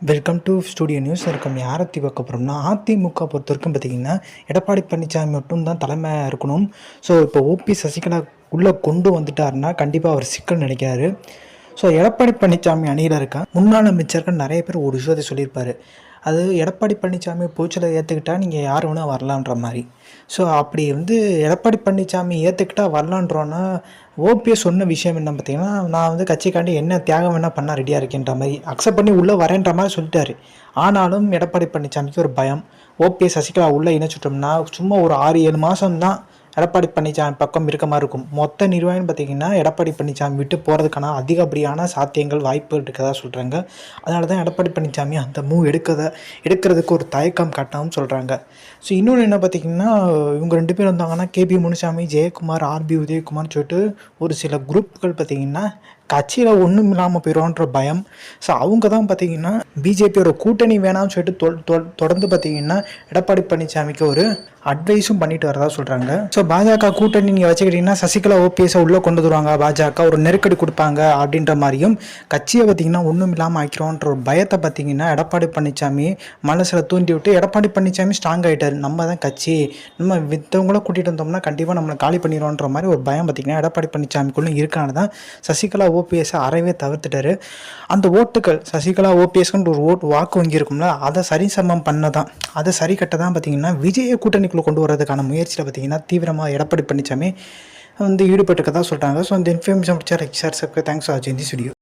Welcome to studio news இருக்கும் யாரை பார்க்க போகிறோம்னா அதிமுக பொறுத்த வரைக்கும் பார்த்தீங்கன்னா எடப்பாடி பழனிசாமி மட்டும் தான் தலைமை இருக்கணும். ஸோ இப்போ ஓபி சசிகலா உள்ளே கொண்டு வந்துட்டாருன்னா கண்டிப்பாக அவர் சிக்கல் நினைக்கிறாரு ஸோ எடப்பாடி பழனிசாமி அணியில் இருக்க முன்னாள் அமைச்சர்கள் நிறைய பேர் ஒரு விஷயத்தை சொல்லியிருப்பாரு. அது எடப்பாடி பழனிசாமி பூச்சலை ஏற்றுக்கிட்டா நீங்கள் யார் வேணால் வரலான்ற மாதிரி. ஸோ அப்படி வந்து எடப்பாடி பழனிசாமி ஏற்றுக்கிட்டா வரலான்றோன்னா ஓபிஎஸ் சொன்ன விஷயம் என்ன பார்த்தீங்கன்னா நான் வந்து கட்சிக்காண்டி என்ன தியாகம் வேணால் பண்ணால் ரெடியாக இருக்கேன்ற மாதிரி அக்செப்ட் பண்ணி உள்ளே வரேன்ற மாதிரி சொல்லிட்டாரு. ஆனாலும் எடப்பாடி பழனிசாமிக்கு ஒரு பயம். ஓபிஎஸ் சசிகலா உள்ளே இணைச்சுட்டோம்னா சும்மா ஒரு ஆறு ஏழு மாதம் தான் எடப்பாடி பழனிசாமி பக்கம் இருக்க மாதிரி இருக்கும். மொத்த நிர்வாகம் பார்த்திங்கன்னா எடப்பாடி பழனிசாமி விட்டு போகிறதுக்கான அதிகப்படியான சாத்தியங்கள் வாய்ப்புகள் இருக்கதா சொல்கிறாங்க அதனால தான் எடப்பாடி பழனிசாமி அந்த மூவ் எடுக்கத எடுக்கிறதுக்கு ஒரு தயக்கம் காட்டவும் சொல்கிறாங்க ஸோ இன்னொன்று என்ன பார்த்தீங்கன்னா இவங்க ரெண்டு பேர் வந்தாங்கன்னா கேபி முனுசாமி ஜெயக்குமார் ஆர்பி உதயகுமார்னு சொல்லிட்டு ஒரு சில குரூப்புகள் பார்த்திங்கன்னா கட்சியில் ஒன்றும் இல்லாமல் போயிடும்ன்ற பயம். ஸோ அவங்க தான் பார்த்தீங்கன்னா பிஜேபியோட கூட்டணி வேணாம்னு சொல்லிட்டு தொ- தொடர்ந்து பார்த்தீங்கன்னா எடப்பாடி பழனிசாமிக்கு ஒரு அட்வைஸும் பண்ணிட்டு வரதா சொல்கிறாங்க ஸோ பாஜக கூட்டணி நீங்கள் வச்சுக்கிட்டிங்கன்னா சசிகலா ஓபிஎஸை உள்ளே கொண்டு வருவாங்க. பாஜக ஒரு நெருக்கடி கொடுப்பாங்க அப்படின்ற மாதிரியும் கட்சியை பார்த்தீங்கன்னா ஒன்றும் இல்லாமல் ஆக்கிறோன்ற ஒரு பயத்தை பார்த்தீங்கன்னா எடப்பாடி பழனிசாமி மனசில் தூண்டி விட்டு எடப்பாடி பழனிசாமி ஸ்ட்ராங் ஆகிட்டார் நம்ம தான் கட்சி. நம்ம வித்தவங்கள கூட்டிகிட்டு வந்தோம்னா கண்டிப்பாக நம்மளை காலி பண்ணிடுவோன்ற மாதிரி ஒரு பயம் பார்த்தீங்கன்னா எடப்பாடி பழனிசாமிக்குள்ளே இருக்கான தான் சசிகலா ஓபிஎஸ்ஸை அறவே தவிர்த்துட்டாரு. அந்த ஓட்டுகள் சசிகலா ஓபிஎஸ்க்குன்ற ஒரு ஓட்டு வாக்கு வங்கி இருக்கும்ல அதை சரிசமம் பண்ண தான் அதை சரி கட்ட தான் பார்த்தீங்கன்னா விஜய கூட்டணிக்குள்ளே கொண்டு வரதுக்கான முயற்சியில் பார்த்தீங்கன்னா தீவிரமாக எடப்பாடி பழனிசாமி வந்து ஈடுபட்டுக்கதான் சொல்கிறாங்க ஸோ அந்த இன்ஃபர்மேஷன் பிடிச்சா லைக் சார் தேங்க்ஸ் ஃபார் வாட்சிங் ஸ்டுடியோ